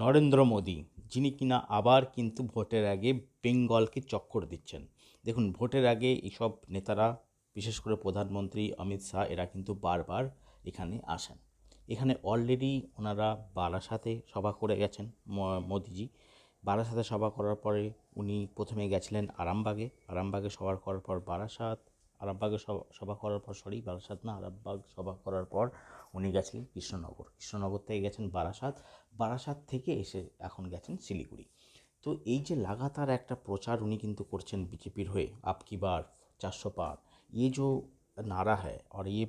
নরেন্দ্র মোদী, যিনি কিনা আবার কিন্তু ভোটের আগে বেঙ্গলকে চক্কর দিচ্ছেন। দেখুন, ভোটের আগে এইসব নেতারা, বিশেষ করে প্রধানমন্ত্রী অমিত শাহ, এরা কিন্তু বারবার এখানে আসেন। এখানে অলরেডি ওনারা বারাসাতে সভা করে গেছেন মোদিজি। বারাসাতে সভা করার পরে উনি প্রথমে গেছিলেন আরামবাগে। আরামবাগে সভা করার পর বারাসাত আরামবাগে সভা করার পর সরি বারাসাত না, আরামবাগ সভা করার পর উনি গেছিলেন কৃষ্ণনগর। কৃষ্ণনগর থেকে গেছেন বারাসাত। বারাসাত থেকে এসে এখন গেছেন শিলিগুড়ি। তো এই যে লাগাতার একটা প্রচার উনি কিন্তু করছেন বিজেপির হয়ে আপকি বার, চারশো পার ইয়ে যে নারা হ্যায়, আর ইয়ে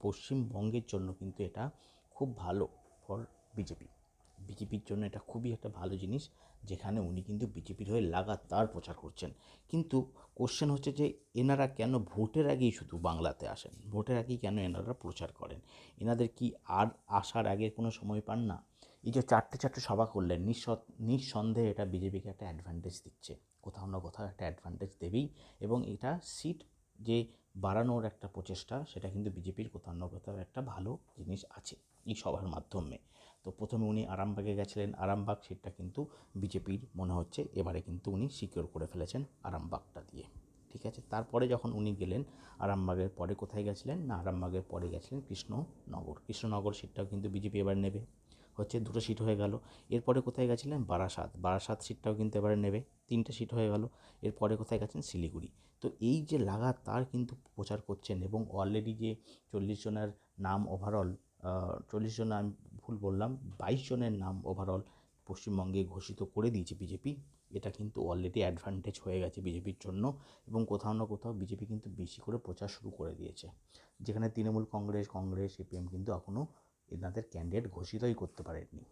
পশ্চিমবঙ্গের জন্য কিন্তু এটা খুব ভালো ফর বিজেপি। বিজেপির জন্য এটা খুবই একটা ভালো জিনিস, যেখানে উনি কিন্তু বিজেপির হয়ে লাগাতার প্রচার করছেন। কিন্তু কোশ্চেন হচ্ছে যে এনারা কেন ভোটের আগেই শুধু বাংলাতে আসেন? ভোটের আগেই কেন এনারা প্রচার করেন? এনাদের কি আর আসার আগে কোনো সময় পান না? এই যে চারটে চারটে সভা করলেন নিঃস- নিঃসন্দেহে এটা বিজেপিকে একটা অ্যাডভান্টেজ দিচ্ছে। কোথাও না কোথাও একটা অ্যাডভান্টেজ দেবেই। এবং এটা সিট যে বাড়ানোর একটা প্রচেষ্টা, সেটা কিন্তু বিজেপির কোথাও না কোথাও একটা ভালো জিনিস আছে এই সভার মাধ্যমে। তো প্রথমে উনি আরামবাগে গেছিলেন। আরামবাগ সিটটা কিন্তু বিজেপির মনে হচ্ছে। এবারে কিন্তু উনি সিকিওর করে ফেলেছেন আরামবাগটা দিয়ে। ঠিক আছে? তারপরে যখন উনি গেলেন, আরামবাগের পরে কোথায় গেছিলেন? না, আরামবাগের পরে গেছিলেন কৃষ্ণনগর। কৃষ্ণনগর সিটটাও কিন্তু বিজেপি এবার নেবে। হচ্ছে দুটো সিট হয়ে গেল। এরপরে কোথায় গেছিলেন? বারাসাত। বারাসাত সিটটাও কিন্তু এবারে নেবে। তিনটে সিট হয়ে গেল। এরপরে কোথায় গেছেন? শিলিগুড়ি। তো এই যে লাগাতার কিন্তু প্রচার করছেন এবং অলরেডি যে চল্লিশ জনের নাম ওভারঅল চল্লিশ জন আমি ভুল বললাম, বাইশ জনের নাম ওভারঅল পশ্চিমবঙ্গে ঘোষিত করে দিয়েছে বিজেপি এটা কিন্তু অলরেডি অ্যাডভান্টেজ হয়ে গেছে বিজেপির জন্য এবং কোথাও না কোথাও বিজেপি কিন্তু বেশি করে প্রচার শুরু করে দিয়েছে। যেখানে তৃণমূল কংগ্রেস কংগ্রেস সিপিএম কিন্তু এখনও এনাদের ক্যান্ডিডেট ঘোষিতই করতে পারেননি।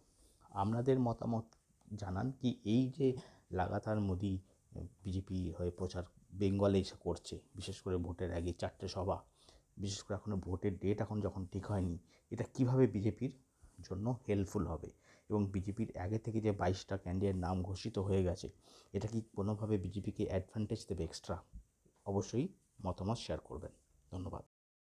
আপনাদের মতামত জানান কি এই যে লাগাতার মোদি বিজেপি হয়ে প্রচার বেঙ্গলে এসে করছে, বিশেষ করে ভোটের আগে চারটে সভা বিশেষ করে এখনও ভোটের ডেট এখন যখন ঠিক হয়নি, এটা কীভাবে বিজেপির জন্য হেল্পফুল হবে? এবং বিজেপির আগে থেকে যে বাইশটা ক্যান্ডিডেট নাম ঘোষিত হয়ে গেছে, এটা কি কোনোভাবে বিজেপিকে অ্যাডভান্টেজ দেবে এক্সট্রা অবশ্যই মতামত শেয়ার করবেন। ধন্যবাদ।